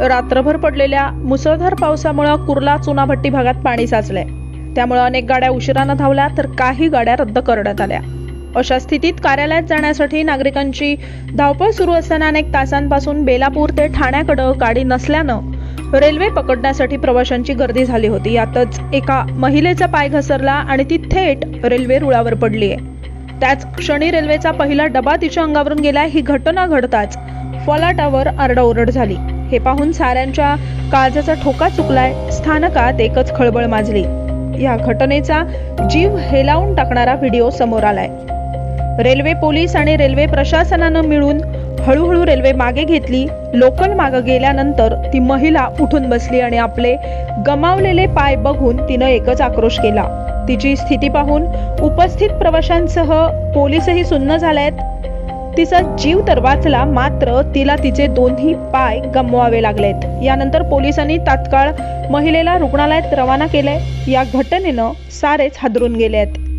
रात्रभर पडलेल्या मुसळधार पावसामुळं कुर्ला चुनाभट्टी भागात पाणी साचलंय. त्यामुळे अनेक गाड्या उशिरानं धावल्या तर काही गाड्या रद्द करण्यात आल्या. अशा स्थितीत कार्यालयात जाण्यासाठी नागरिकांची धावपळ सुरू असताना अनेक तासांपासून बेलापूर ते ठाण्याकडं गाडी नसल्यानं रेल्वे पकडण्यासाठी प्रवाशांची गर्दी झाली होती. यातच एका महिलेचा पाय घसरला आणि ती थेट रेल्वे रुळावर पडली आहे त्याच क्षणी रेल्वेचा पहिला डबा तिच्या अंगावरून गेला. ही घटना घडताच फलाटावर आरडाओरड झाली. हे पाहून साऱ्यांच्या काळजाचा ठोका चुकलाय. स्थानकात एकच खळबळ माजली. या घटनेचा जीव हेलावून टाकणारा व्हिडिओ समोर आलाय. रेल्वे पोलीस आणि रेल्वे प्रशासनानं मिळून हळूहळू रेल्वे मागे घेतली. लोकल मागे गेल्यानंतर ती महिला उठून बसली आणि आपले गमावलेले पाय बघून तिनं एकच आक्रोश केला. तिची स्थिती पाहून उपस्थित प्रवाशांसह पोलीसही सुन्न झालेत. तिचा जीव तर वाचला मात्र तिला तिचे दोन्ही पाय गमवावे लागलेत. यानंतर पोलिसांनी तात्काळ महिलेला रुग्णालयात रवाना केलंय या घटनेनं सारेच हादरून गेले आहेत